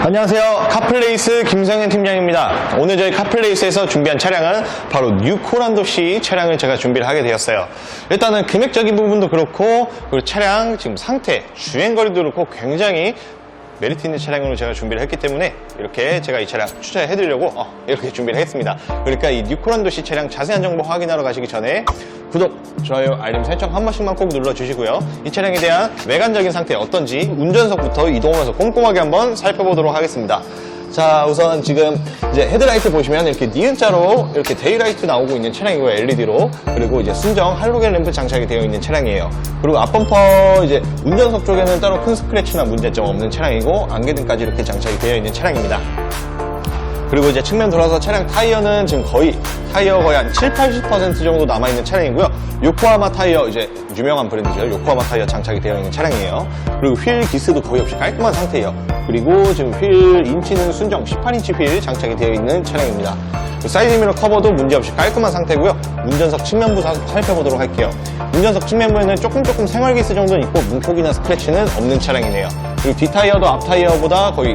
안녕하세요. 카플레이스 김성현 팀장입니다. 오늘 저희 카플레이스에서 준비한 차량은 바로 뉴 코란도 C 차량을 제가 준비를 하게 되었어요. 일단은 금액적인 부분도 그렇고 그리고 차량 지금 상태, 주행거리도 그렇고 굉장히 메리트 있는 차량으로 제가 준비를 했기 때문에 이렇게 제가 이 차량 추천해 드리려고 어, 이렇게 준비를 했습니다. 그러니까 이 뉴코란도 C 차량 자세한 정보 확인하러 가시기 전에 구독, 좋아요, 알림 설정 한 번씩만 꼭 눌러주시고요. 이 차량에 대한 외관적인 상태 어떤지 운전석부터 이동하면서 꼼꼼하게 한번 살펴보도록 하겠습니다. 자, 우선 지금 이제 헤드라이트 보시면 이렇게 니은자로 이렇게 데이라이트 나오고 있는 차량이고요, LED로. 그리고 이제 순정 할로겐 램프 장착이 되어 있는 차량이에요. 그리고 앞범퍼 이제 운전석 쪽에는 따로 큰 스크래치나 문제점 없는 차량이고 안개등까지 이렇게 장착이 되어 있는 차량입니다. 그리고 이제 측면 돌아서 차량 타이어는 지금 거의 타이어 거의 한 7, 80% 정도 남아있는 차량이고요. 요코하마 타이어 이제 유명한 브랜드죠. 요코하마 타이어 장착이 되어 있는 차량이에요. 그리고 휠 기스도 거의 없이 깔끔한 상태예요. 그리고 지금 휠 인치는 순정 18인치 휠 장착이 되어 있는 차량입니다. 그 사이드미러 커버도 문제없이 깔끔한 상태고요. 운전석 측면부 사- 살펴보도록 할게요. 운전석 측면부에는 조금 조금 생활기스 정도는 있고 문콕이나 스크래치는 없는 차량이네요. 그리고 뒷타이어도 앞타이어보다 거의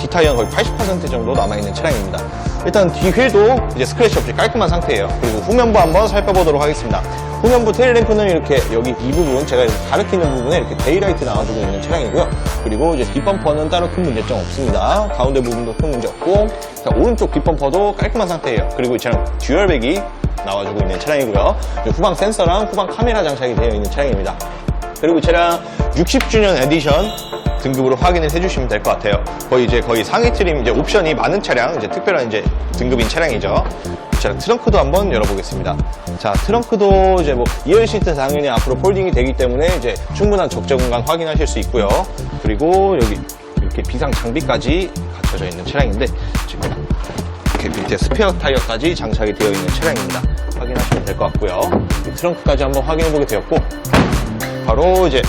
뒷타이어는 거의 80% 정도 남아있는 차량입니다. 일단 뒤휠도 이제 스크래치 없이 깔끔한 상태예요. 그리고 후면부 한번 살펴보도록 하겠습니다. 후면부 테일 램프는 이렇게 여기 이 부분, 제가 가리키는 부분에 이렇게 데이라이트 나와주고 있는 차량이고요. 그리고 이제 뒷범퍼는 따로 큰 문제점 없습니다. 가운데 부분도 큰 문제 없고, 자, 오른쪽 뒷범퍼도 깔끔한 상태예요. 그리고 이 차량 듀얼백이 나와주고 있는 차량이고요. 후방 센서랑 후방 카메라 장착이 되어 있는 차량입니다. 그리고 이 차량 60주년 에디션 등급으로 확인을 해주시면 될 것 같아요. 거의 이제 거의 상위 트림 이제 옵션이 많은 차량, 이제 특별한 이제 등급인 차량이죠. 이 차량 트렁크도 한번 열어보겠습니다. 자, 트렁크도 이제 뭐 2열 시트 당연히 앞으로 폴딩이 되기 때문에 이제 충분한 적재 공간 확인하실 수 있고요. 그리고 여기 이렇게 비상 장비까지 갖춰져 있는 차량인데 지금 이렇게 밑에 스페어 타이어까지 장착이 되어 있는 차량입니다. 확인하시면 될 것 같고요. 이 트렁크까지 한번 확인해 보게 되었고 바로 이제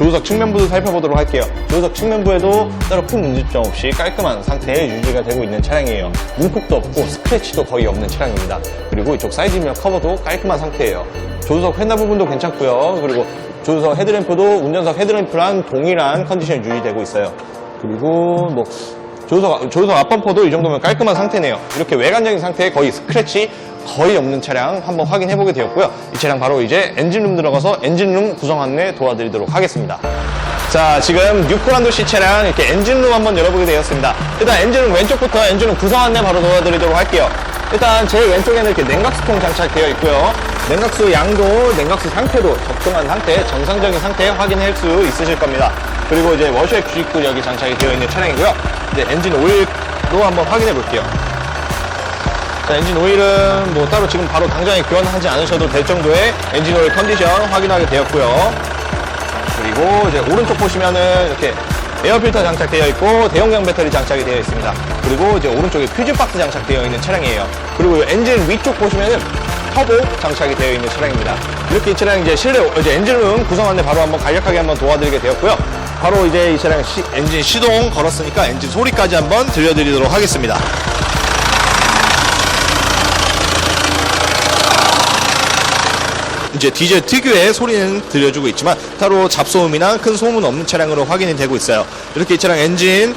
조수석 측면부도 살펴보도록 할게요. 조수석 측면부에도 따로 큰 문제점 없이 깔끔한 상태에 유지가 되고 있는 차량이에요. 문콕도 없고 스크래치도 거의 없는 차량입니다. 그리고 이쪽 사이드미러 커버도 깔끔한 상태예요. 조수석 휀다 부분도 괜찮고요. 그리고 조수석 헤드램프도 운전석 헤드램프랑 동일한 컨디션이 유지되고 있어요. 그리고 뭐 조수석, 조수석 앞범퍼도 이 정도면 깔끔한 상태네요. 이렇게 외관적인 상태에 거의 스크래치 거의 없는 차량 한번 확인해 보게 되었고요. 이 차량 바로 이제 엔진룸 들어가서 엔진룸 구성 안내 도와드리도록 하겠습니다. 자, 지금 뉴코란도 C 차량 이렇게 엔진룸 한번 열어보게 되었습니다. 일단 엔진룸 왼쪽부터 엔진룸 구성 안내 바로 도와드리도록 할게요. 일단 제일 왼쪽에는 이렇게 냉각수통 장착되어 있고요. 냉각수 양도, 냉각수 상태도 적정한 상태, 정상적인 상태 확인할 수 있으실 겁니다. 그리고 이제 워셔액 주입구 여기 장착이 되어 있는 차량이고요. 이제 엔진 오일도 한번 확인해 볼게요. 자, 엔진 오일은 뭐 따로 지금 바로 당장에 교환하지 않으셔도 될 정도의 엔진 오일 컨디션 확인하게 되었고요. 그리고 이제 오른쪽 보시면은 이렇게 에어 필터 장착되어 있고 대용량 배터리 장착이 되어 있습니다. 그리고 이제 오른쪽에 퓨즈 박스 장착되어 있는 차량이에요. 그리고 이 엔진 위쪽 보시면은 터보 장착이 되어 있는 차량입니다. 이렇게 이 차량 이제 실내 이제 엔진룸 구성 안내 바로 한번 간략하게 한번 도와드리게 되었고요. 바로 이제 이 차량 시- 엔진 시동 걸었으니까 엔진 소리까지 한번 들려드리도록 하겠습니다. 이제 디젤 특유의 소리는 들려주고 있지만 따로 잡소음이나 큰 소음은 없는 차량으로 확인이 되고 있어요. 이렇게 이 차량 엔진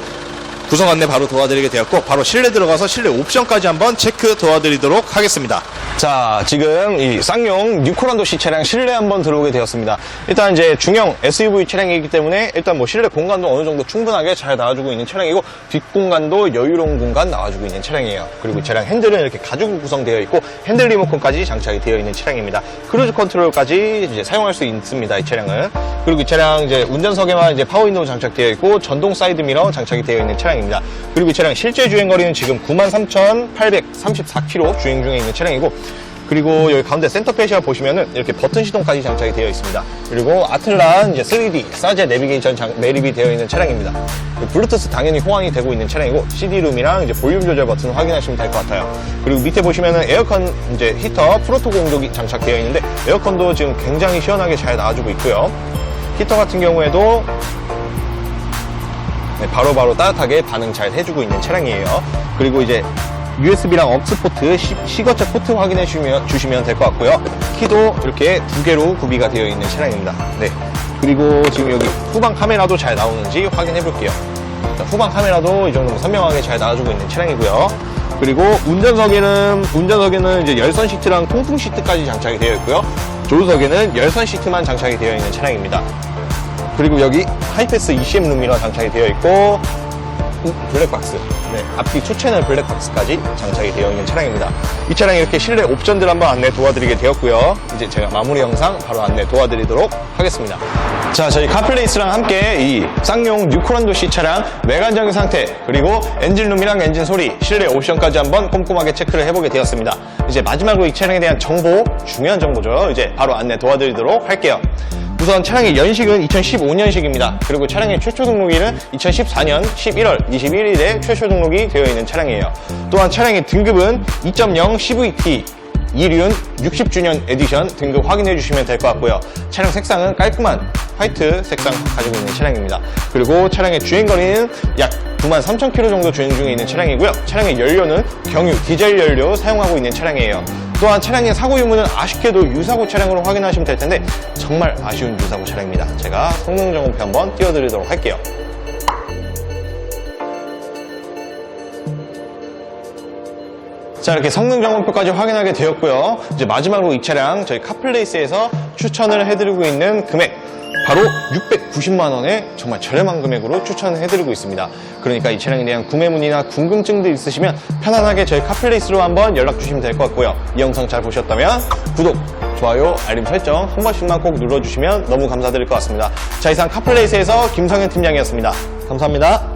구성 안내 바로 도와드리게 되었고 바로 실내 들어가서 실내 옵션까지 한번 체크 도와드리도록 하겠습니다. 자, 지금 이 쌍용 뉴코란도 C 차량 실내 한번 들어오게 되었습니다. 일단 이제 중형 SUV 차량이기 때문에 일단 뭐 실내 공간도 어느 정도 충분하게 잘 나와주고 있는 차량이고 뒷공간도 여유로운 공간 나와주고 있는 차량이에요. 그리고 이 차량 핸들은 이렇게 가죽으로 구성되어 있고 핸들 리모컨까지 장착이 되어 있는 차량입니다. 크루즈 컨트롤까지 이제 사용할 수 있습니다. 이 차량은. 그리고 이 차량 이제 운전석에만 이제 파워윈도우 장착되어 있고 전동 사이드 미러 장착이 되어 있는 차량입니다. 그리고 이 차량 실제 주행 거리는 지금 93,834km 주행 중에 있는 차량이고 그리고 여기 가운데 센터 페시아 보시면은 이렇게 버튼 시동까지 장착이 되어 있습니다. 그리고 아틀란 이제 3D 사제 내비게이션 장- 매립이 되어 있는 차량입니다. 그리고 블루투스 당연히 호환이 되고 있는 차량이고 CD룸이랑 이제 볼륨 조절 버튼 확인하시면 될 것 같아요. 그리고 밑에 보시면은 에어컨 이제 히터 프로토 공조기 장착되어 있는데 에어컨도 지금 굉장히 시원하게 잘 나와주고 있고요. 히터 같은 경우에도 네, 바로바로 따뜻하게 반응 잘 해주고 있는 차량이에요. 그리고 이제 USB랑 억스 포트, 시, 시거체 포트 확인해 주시면, 주시면 될 것 같고요. 키도 이렇게 두 개로 구비가 되어 있는 차량입니다. 네. 그리고 지금 여기 후방 카메라도 잘 나오는지 확인해 볼게요. 자, 후방 카메라도 이 정도 선명하게 잘 나와주고 있는 차량이고요. 그리고 운전석에는 운전석에는 이제 열선 시트랑 통풍 시트까지 장착이 되어 있고요. 조수석에는 열선 시트만 장착이 되어 있는 차량입니다. 그리고 여기 하이패스 ECM 룸미러 장착이 되어 있고 음, 블랙박스. 네, 앞뒤 투채널 블랙박스까지 장착이 되어 있는 차량입니다. 이 차량 이렇게 실내 옵션들 한번 안내 도와드리게 되었고요. 이제 제가 마무리 영상 바로 안내 도와드리도록 하겠습니다. 자 저희 카플레이스랑 함께 이 쌍용 뉴코란도시 차량 외관적인 상태 그리고 엔진룸이랑 엔진 소리 실내 옵션까지 한번 꼼꼼하게 체크를 해보게 되었습니다. 이제 마지막으로 이 차량에 대한 정보 중요한 정보죠. 이제 바로 안내 도와드리도록 할게요 우선 차량의 연식은 2015년식입니다. 그리고 차량의 최초 등록일은 2014년 11월 21일에 최초 등록이 되어 있는 차량이에요. 또한 차량의 등급은 2.0 CVT 이륜 60주년 에디션 등급 확인해 주시면 될 것 같고요. 차량 색상은 깔끔한 화이트 색상 가지고 있는 차량입니다. 그리고 차량의 주행거리는 약 9만 3천 킬로 정도 주행 중에 있는 차량이고요. 차량의 연료는 경유 디젤 연료 사용하고 있는 차량이에요. 또한 차량의 사고 유무는 아쉽게도 유사고 차량으로 확인하시면 될 텐데 정말 아쉬운 유사고 차량입니다. 제가 성능 점검표 한번 띄워드리도록 할게요. 자 이렇게 성능 점검표까지 확인하게 되었고요. 이제 마지막으로 이 차량 저희 카플레이스에서 추천을 해드리고 있는 금액 바로 690만 원에 정말 저렴한 금액으로 추천을 해드리고 있습니다. 그러니까 이 차량에 대한 구매 문의나 궁금증들 있으시면 편안하게 저희 카플레이스로 한번 연락 주시면 될 것 같고요. 이 영상 잘 보셨다면 구독, 좋아요, 알림 설정 한 번씩만 꼭 눌러주시면 너무 감사드릴 것 같습니다. 자 이상 카플레이스에서 김성현 팀장이었습니다. 감사합니다.